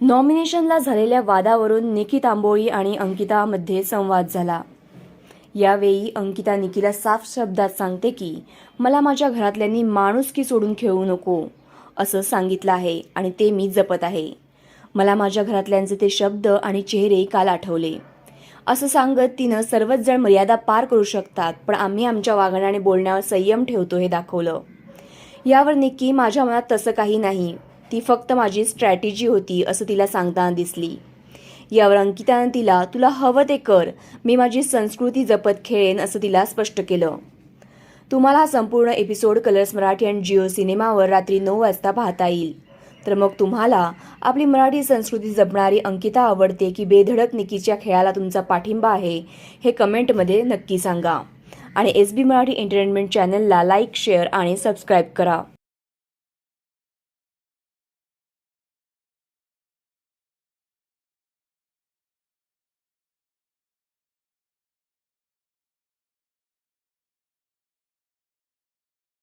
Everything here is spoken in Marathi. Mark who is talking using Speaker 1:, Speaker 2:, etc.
Speaker 1: नॉमिनेशनला झालेल्या वादावरून निकी तांबोळी आणि अंकितामध्ये संवाद झाला. यावेळी अंकिता निकीला साफ शब्दात सांगते की मला माझ्या घरातल्यांनी माणुसकी सोडून खेळू नको असं सांगितलं आहे आणि ते मी जपत आहे. मला माझ्या घरातल्यांचे ते शब्द आणि चेहरे काल आठवले. असं सांगत तिनं सर्वच जण मर्यादा पार करू शकतात पण आम्ही आमच्या वागण्याने बोलण्यावर संयम ठेवतो हे दाखवलं. यावर निक्की माझ्या मनात तसं काही नाही. ती फक्त माझी स्ट्रॅटेजी होती असं तिला सांगताना दिसली. यावर अंकितानं तिला तुला हवं ते कर मी माझी संस्कृती जपत खेळेन असं तिला स्पष्ट केलं. तुम्हाला हा संपूर्ण episode Colors Marathi and Jio सिनेमावर रात्री नऊ वाजता पाहता येईल. तर मग तुम्हाला आपली मराठी संस्कृती जपणारी अंकिता आवडते की बेधडक निकीच्या खेळाला तुमचा पाठिंबा आहे हे कमेंटमध्ये नक्की सांगा. आणि एस बी मराठी एंटरटेनमेंट चॅनलला लाईक शेअर आणि सबस्क्राईब करा.